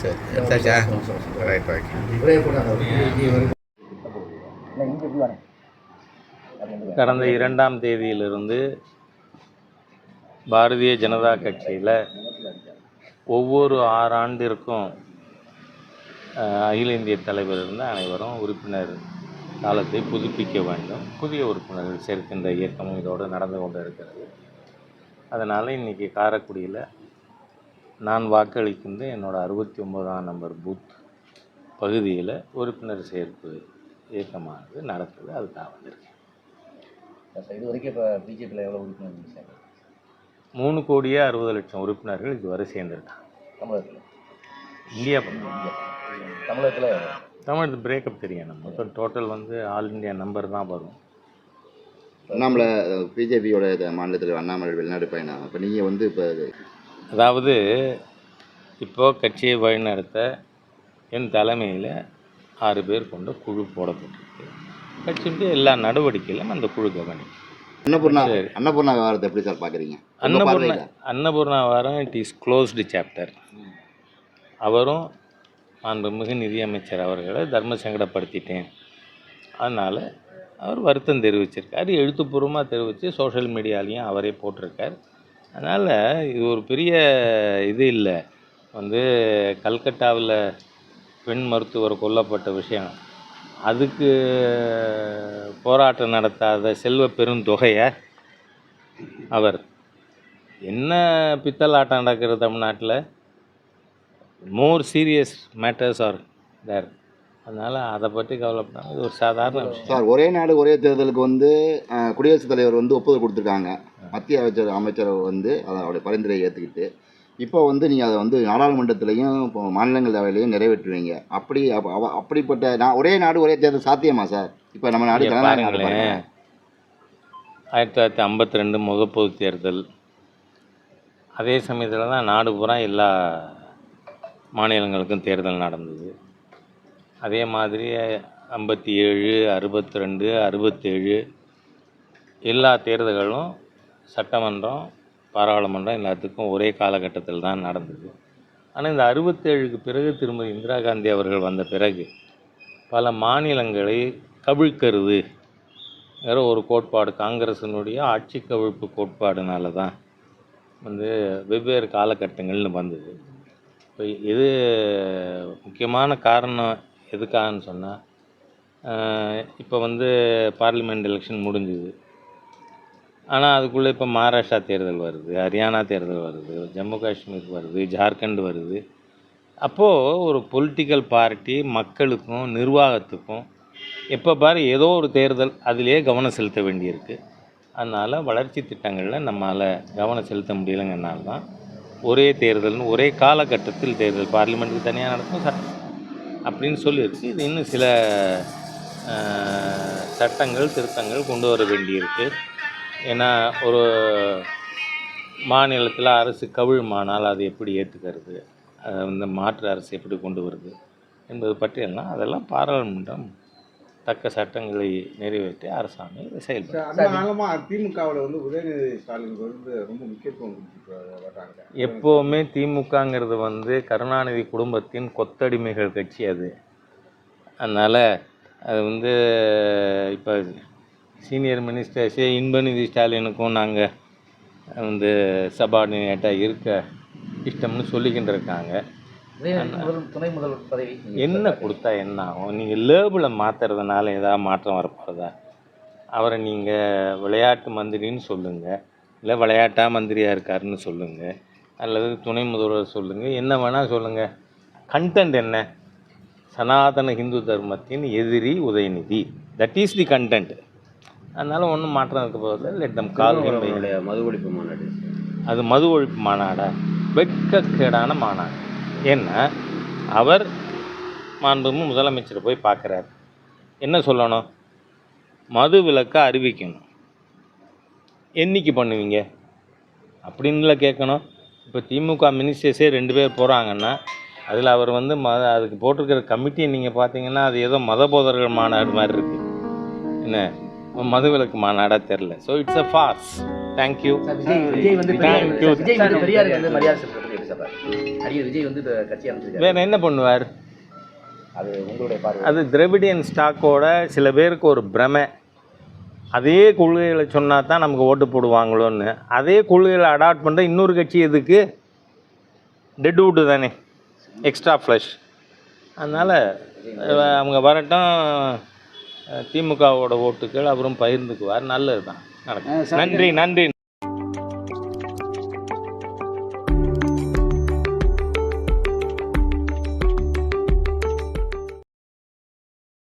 சரி எடுத்தாச்சா right right கடந்த இரண்டாம் தேதியிலிருந்து பாரதிய ஜனதா கட்சியில் ஒவ்வொரு ஆறாண்டிற்கும் அகில இந்திய தலைவர் இருந்து அனைவரும் உறுப்பினர் காலத்தை புதுப்பிக்க வேண்டும். புதிய உறுப்பினர்கள் சேர்க்கின்ற இயக்கமும் இதோடு நடந்து கொண்டு இருக்கிறது அதனால் இன்றைக்கி காரைக்குடியில் நான் வாக்களிக்கின்ற என்னோட அறுபத்தி ஒன்பதாம் நம்பர் பூத் பகுதியில் உறுப்பினர் சேர்ப்பு இயக்கமானது நடக்குது அதுக்காக வந்திருக்கேன். சார் இது வரைக்கும் இப்போ பிஜேபியில் எவ்வளோ உறுப்பினர் சார் மூணு கோடியே அறுபது லட்சம் உறுப்பினர்கள் இதுவரை சேர்ந்துருக்காங்க. தமிழகத்தில்? இந்தியா தமிழகத்தில்? தமிழ் பிரேக்கப் தெரியும் நம்ம. மொத்தம் டோட்டல் வந்து ஆல் இந்தியா நம்பர் தான் வரும். அண்ணாமலை பிஜேபியோட மாநிலத்தில் அண்ணாமலை வெளிநாடு பயணம். இப்போ நீங்கள் வந்து இப்போ அதாவது இப்போ கட்சியை வழிநடத்த என் தலைமையில் ஆறு பேர் கொண்ட குழு போடப்பட்டிருக்கு. கட்சியுடைய எல்லா நடவடிக்கையிலும் அந்த குழு கவனிக்கும். அன்னபூர்ணா. அன்னபூர்ணா விவகாரத்தை எப்படி சார் பார்க்குறீங்க? அன்னபூர்ணா அன்னபூர்ணா வாரம் இட் இஸ் க்ளோஸ்டு சாப்டர் அவரும் மாண்புமிகு நிதியமைச்சர் அவர்களை தர்ம சங்கடப்படுத்திட்டேன் அதனால் அவர் வருத்தம் தெரிவிச்சிருக்கார். எழுத்துப்பூர்வமாக தெரிவித்து சோஷியல் மீடியாலையும் அவரே போட்டிருக்கார். அதனால் இது ஒரு பெரிய இது இல்லை. வந்து கல்கட்டாவில் பெண் மருத்துவர் கொல்லப்பட்ட விஷயம். அதுக்கு போராட்டம் நடத்தாத செல்வ பெருந்தொகையை அவர். என்ன பித்தலாட்டம் நடக்கிறது தமிழ்நாட்டில்? More serious matters are there அதனால் அதை பற்றி கவலைப்படாம இது ஒரு சாதாரண விஷயம். சார் ஒரே நாடு ஒரே தேர்தலுக்கு வந்து குடியரசுத் தலைவர் வந்து ஒப்புதல் கொடுத்துருக்காங்க. மத்திய அமைச்சர் அமைச்சர் வந்து அதை அவருடைய பரிந்துரையை ஏற்றுக்கிட்டு இப்போ வந்து நீங்கள் அதை வந்து நாடாளுமன்றத்திலையும் இப்போ மாநிலங்களவையிலையும் நிறைவேற்றுவீங்க. அப்படி அப்படிப்பட்ட நான் ஒரே நாடு ஒரே தேர்தல் சாத்தியமா சார்? இப்போ நம்ம நாடு பாருங்களேன். ஆயிரத்தி தொள்ளாயிரத்தி ஐம்பத்தி ரெண்டு முகப்பொது தேர்தல். அதே சமயத்தில் தான் நாடு பூரா எல்லா மாநிலங்களுக்கும் தேர்தல் நடந்தது. அதே மாதிரி ஐம்பத்தி ஏழு அறுபத்தி ரெண்டு அறுபத்தேழு எல்லா தேர்தல்களும் சட்டமன்றம் பாராளுமன்றம் எல்லாத்துக்கும் ஒரே காலகட்டத்தில் தான் நடந்தது. ஆனால் இந்த அறுபத்தேழுக்கு பிறகு திருமதி இந்திரா காந்தி அவர்கள் வந்த பிறகு பல மாநிலங்களை கவிழ்க்கிறது வேற ஒரு கோட்பாடு காங்கிரஸினுடைய ஆட்சி கவிழ்ப்பு கோட்பாடுனால தான் வந்து வெவ்வேறு காலகட்டங்கள்னு வந்தது. இப்போ இது முக்கியமான காரணம் எதுக்காகன்னு சொன்னால் இப்போ வந்து பார்லிமெண்ட் எலெக்ஷன் முடிஞ்சுது. ஆனால் அதுக்குள்ளே இப்போ மகாராஷ்டிரா தேர்தல் வருது ஹரியானா தேர்தல் வருது ஜம்மு காஷ்மீர் வருது ஜார்க்கண்ட் வருது. அப்போது ஒரு பொலிட்டிக்கல் பார்ட்டி மக்களுக்கும் நிர்வாகத்துக்கும் எப்போ பாரு ஏதோ ஒரு தேர்தல் அதிலேயே கவனம் செலுத்த வேண்டியிருக்கு. அதனால் வளர்ச்சி திட்டங்களில் நம்மளால் கவனம் செலுத்த முடியலைங்கனால தான் ஒரே தேர்தல்னு ஒரே காலகட்டத்தில் தேர்தல் பார்லிமெண்ட்டுக்கு தனியாக நடக்கும் சட்டம் அப்படின்னு சொல்லியிருக்கு இது இன்னும் சில சட்டங்கள் திருத்தங்கள் கொண்டு வர வேண்டியிருக்கு. ஏன்னா ஒரு மாநிலத்தில் அரசு கவிழுமானால் அதை எப்படி ஏற்றுக்கிறது அதை வந்து மாற்று அரசு எப்படி கொண்டு வருது? என்பது பற்றியெல்லாம் அதெல்லாம் பாராளுமன்றம் தக்க சட்டங்களை நிறைவேற்றி அரசாங்கம் காலமா திமுகவில் வந்து உதயநிதி ஸ்டாலினுக்கு வந்து ரொம்ப முக்கியத்துவம் எப்போவுமே திமுகங்கிறது வந்து கருணாநிதி குடும்பத்தின் கொத்தடிமைகள் கட்சி அது. அதனால் அது வந்து இப்போ சீனியர் மினிஸ்டர்ஸே இன்பநிதி ஸ்டாலினுக்கும் நாங்கள் வந்து சபார்டினேட்டாக இருக்க இஷ்டம்னு சொல்லிக்கிட்டு இருக்காங்க. துணை முதல்வர் பதவி. என்ன கொடுத்தா என்ன? ஆகும் நீங்கள் லேபிளை மாற்றுறதுனால ஏதாவது மாற்றம் வரப்போகிறதா அவரை நீங்கள் விளையாட்டு மந்திரின்னு சொல்லுங்கள் இல்லை விளையாட்டா மந்திரியாக இருக்காருன்னு சொல்லுங்கள் அல்லது துணை முதல்வர் சொல்லுங்கள் என்ன வேணால் சொல்லுங்கள் கண்டென்ட் என்ன? சனாதன இந்து தர்மத்தின் எதிரி Udhayanidhi. That is the content அதனால் ஒன்றும் மாற்றம் இருக்க போகிறது லெட் தம் கால் மது ஒழிப்பு மாநாடு. அது மது ஒழிப்பு மாநாடா? வெட்கக்கேடான மாநாடு. ஏன்னா அவர் மாண்புமிகு முதலமைச்சரை போய் பார்க்குறாரு. என்ன சொல்லணும்? மது விலக்கை அறிவிக்கணும். என்னைக்கு பண்ணுவீங்க? அப்படின்ல கேட்கணும். இப்போ திமுக மினிஸ்டர்ஸே ரெண்டு பேர் போகிறாங்கன்னா அதில் அவர் வந்து ம அதுக்கு போட்டிருக்கிற கமிட்டியை நீங்கள் பார்த்தீங்கன்னா அது ஏதோ மத போதர்கள் மாநாடு மாதிரி இருக்குது என்ன? மது விலக்கு மாநாடாக தெரில so it's a farce thank you sir sir நடிகர் விஜய் வந்து கட்சி அமைச்சிருக்காரு. வேறு என்ன பண்ணுவார்? அது உங்களுடைய பார்வை. அது திராவிடியன் ஸ்டாக்கோட சில பேருக்கு ஒரு பிரமை. அதே கொள்கைகளை சொன்னா தான் நமக்கு ஓட்டு போடுவாங்களோன்னு. அதே கொள்கைகளை அடாப்ட் பண்ணுற இன்னொரு கட்சி எதுக்கு? டெட் வுட்டு தானே. எக்ஸ்ட்ரா ஃப்ளஷ் அதனால் அவங்க வரட்டும் திமுகவோட ஓட்டுகள் அப்புறம் பகிர்ந்துக்குவார். நல்லது தான் நடக்கும் நன்றி நன்றி.